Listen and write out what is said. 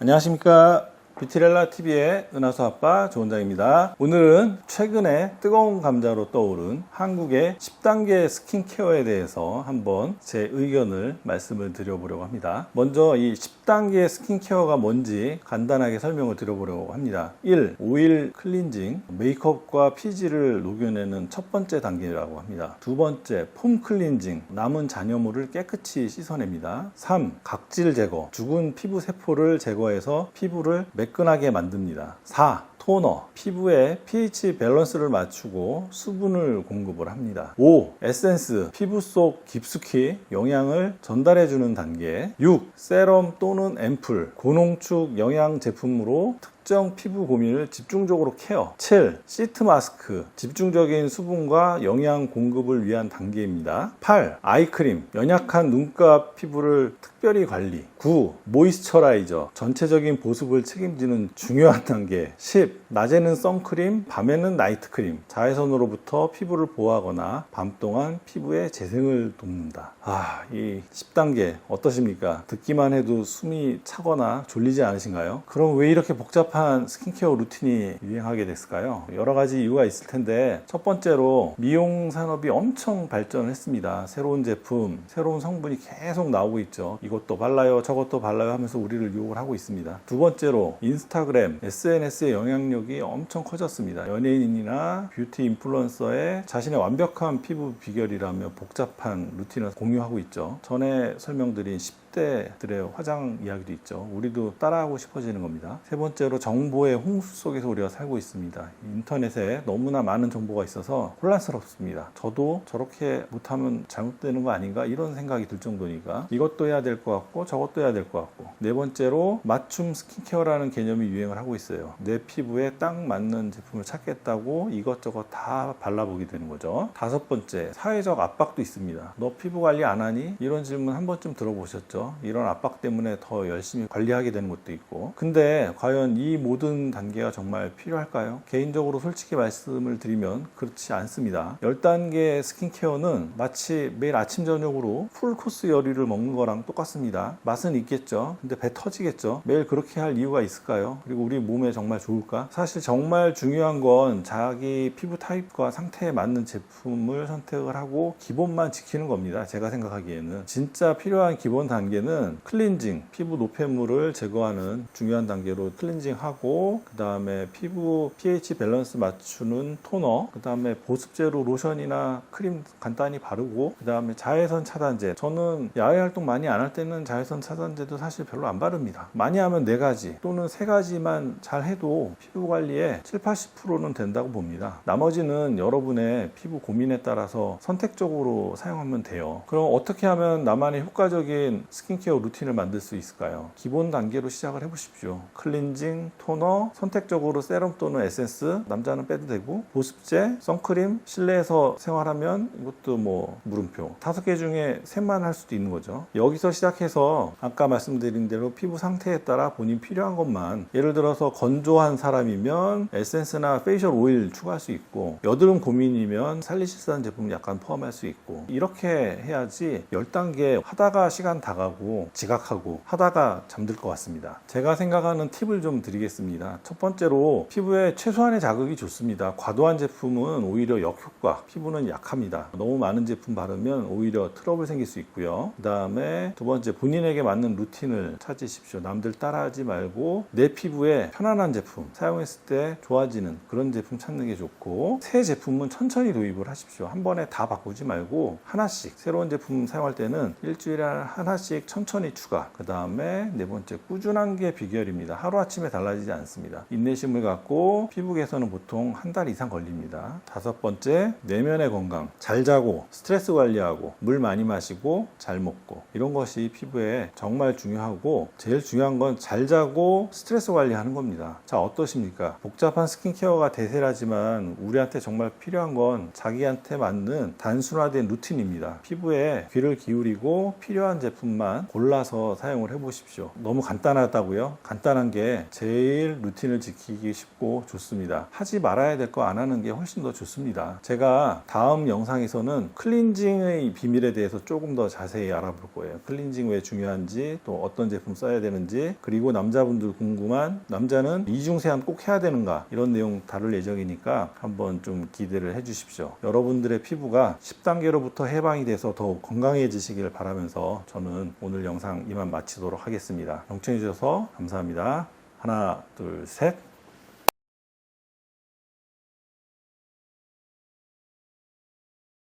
안녕하십니까. 뷰티렐라 TV의 은하수 아빠 조원장입니다. 오늘은 최근에 뜨거운 감자로 떠오른 한국의 10단계 스킨케어에 대해서 한번 제 의견을 말씀을 드려보려고 합니다. 먼저 이 10단계 스킨케어가 뭔지 간단하게 설명을 드려보려고 합니다. 1. 오일 클렌징, 메이크업과 피지를 녹여내는 첫 번째 단계라고 합니다. 두 번째, 폼 클렌징, 남은 잔여물을 깨끗이 씻어냅니다. 3. 각질 제거, 죽은 피부 세포를 제거해서 피부를 매끈하게 만듭니다. 4. 토너, 피부의 pH 밸런스를 맞추고 수분을 공급을 합니다. 5. 에센스, 피부 속 깊숙이 영양을 전달해주는 단계. 6. 세럼 또는 앰플, 고농축 영양 제품으로 특 정 피부 고민을 집중적으로 케어. 7. 시트 마스크, 집중적인 수분과 영양 공급을 위한 단계입니다. 8. 아이크림, 연약한 눈가 피부를 특별히 관리. 9. 모이스처라이저, 전체적인 보습을 책임지는 중요한 단계. 10. 낮에는 선크림, 밤에는 나이트크림. 자외선으로부터 피부를 보호하거나 밤 동안 피부의 재생을 돕는다. 아, 이 10단계 어떠십니까? 듣기만 해도 숨이 차거나 졸리지 않으신가요? 그럼 왜 이렇게 복잡한 스킨케어 루틴이 유행하게 됐을까요? 여러 가지 이유가 있을 텐데 첫 번째로 미용 산업이 엄청 발전했습니다. 새로운 제품, 새로운 성분이 계속 나오고 있죠. 이것도 발라요, 저것도 발라요 하면서 우리를 유혹을 하고 있습니다. 두 번째로 인스타그램, SNS의 영향력이 엄청 커졌습니다. 연예인이나 뷰티 인플루언서의 자신의 완벽한 피부 비결이라며 복잡한 루틴을 공유하고 있죠. 전에 설명드린 10 대들의 화장 이야기도 있죠. 우리도 따라하고 싶어지는 겁니다. 세 번째로 정보의 홍수 속에서 우리가 살고 있습니다. 인터넷에 너무나 많은 정보가 있어서 혼란스럽습니다. 저도 저렇게 못하면 잘못되는 거 아닌가 이런 생각이 들 정도니까 이것도 해야 될 것 같고 저것도 해야 될 것 같고 네 번째로 맞춤 스킨케어라는 개념이 유행을 하고 있어요. 내 피부에 딱 맞는 제품을 찾겠다고 이것저것 다 발라보게 되는 거죠. 다섯 번째 사회적 압박도 있습니다. 너 피부 관리 안 하니? 이런 질문 한 번쯤 들어보셨죠? 이런 압박 때문에 더 열심히 관리하게 되는 것도 있고 근데 과연 이 모든 단계가 정말 필요할까요? 개인적으로 솔직히 말씀을 드리면 그렇지 않습니다. 10단계 스킨케어는 마치 매일 아침 저녁으로 풀코스 요리를 먹는 거랑 똑같습니다. 맛은 있겠죠. 근데 배 터지겠죠. 매일 그렇게 할 이유가 있을까요? 그리고 우리 몸에 정말 좋을까? 사실 정말 중요한 건 자기 피부 타입과 상태에 맞는 제품을 선택을 하고 기본만 지키는 겁니다. 제가 생각하기에는 진짜 필요한 기본 단계 는 클렌징, 피부 노폐물을 제거하는 중요한 단계로 클렌징하고 그 다음에 피부 pH 밸런스 맞추는 토너, 그 다음에 보습제로 로션이나 크림 간단히 바르고 그 다음에 자외선 차단제. 저는 야외 활동 많이 안 할 때는 자외선 차단제도 사실 별로 안 바릅니다. 많이 하면 네 가지 또는 세 가지만 잘 해도 피부 관리에 7, 80%는 된다고 봅니다. 나머지는 여러분의 피부 고민에 따라서 선택적으로 사용하면 돼요. 그럼 어떻게 하면 나만의 효과적인 스킨케어 루틴을 만들 수 있을까요? 기본 단계로 시작을 해보십시오. 클렌징, 토너, 선택적으로 세럼 또는 에센스, 남자는 빼도 되고, 보습제, 선크림, 실내에서 생활하면 이것도 뭐 물음표. 다섯 개 중에 셋만 할 수도 있는 거죠. 여기서 시작해서 아까 말씀드린 대로 피부 상태에 따라 본인 필요한 것만 예를 들어서 건조한 사람이면 에센스나 페이셜 오일 추가할 수 있고 여드름 고민이면 살리실산 제품 약간 포함할 수 있고 이렇게 해야지 10단계 하다가 시간 다가 고 지각하고 하다가 잠들 것 같습니다. 제가 생각하는 팁을 좀 드리겠습니다. 첫 번째로 피부에 최소한의 자극이 좋습니다. 과도한 제품은 오히려 역효과, 피부는 약합니다. 너무 많은 제품 바르면 오히려 트러블 생길 수 있고요. 그 다음에 두 번째 본인에게 맞는 루틴을 찾으십시오. 남들 따라하지 말고 내 피부에 편안한 제품 사용했을 때 좋아지는 그런 제품 찾는 게 좋고 새 제품은 천천히 도입을 하십시오. 한 번에 다 바꾸지 말고 하나씩 새로운 제품 사용할 때는 일주일에 하나씩 천천히 추가. 그 다음에 네 번째 꾸준한 게 비결입니다. 하루아침에 달라지지 않습니다. 인내심을 갖고 피부 개선은 보통 한 달 이상 걸립니다. 다섯 번째 내면의 건강. 잘 자고 스트레스 관리하고 물 많이 마시고 잘 먹고 이런 것이 피부에 정말 중요하고 제일 중요한 건 잘 자고 스트레스 관리하는 겁니다. 자 어떠십니까? 복잡한 스킨케어가 대세라지만 우리한테 정말 필요한 건 자기한테 맞는 단순화된 루틴입니다. 피부에 귀를 기울이고 필요한 제품만 한번 골라서 사용을 해보십시오. 너무 간단하다고요? 간단한 게 제일 루틴을 지키기 쉽고 좋습니다. 하지 말아야 될 거 안 하는 게 훨씬 더 좋습니다. 제가 다음 영상에서는 클렌징의 비밀에 대해서 조금 더 자세히 알아볼 거예요. 클렌징 왜 중요한지, 또 어떤 제품 써야 되는지, 그리고 남자분들 궁금한 남자는 이중 세안 꼭 해야 되는가 이런 내용 다룰 예정이니까 한번 좀 기대를 해주십시오. 여러분들의 피부가 10단계로부터 해방이 돼서 더욱 건강해지시길 바라면서 저는 오늘 영상 이만 마치도록 하겠습니다. 경청해 주셔서 감사합니다. 하나, 둘, 셋.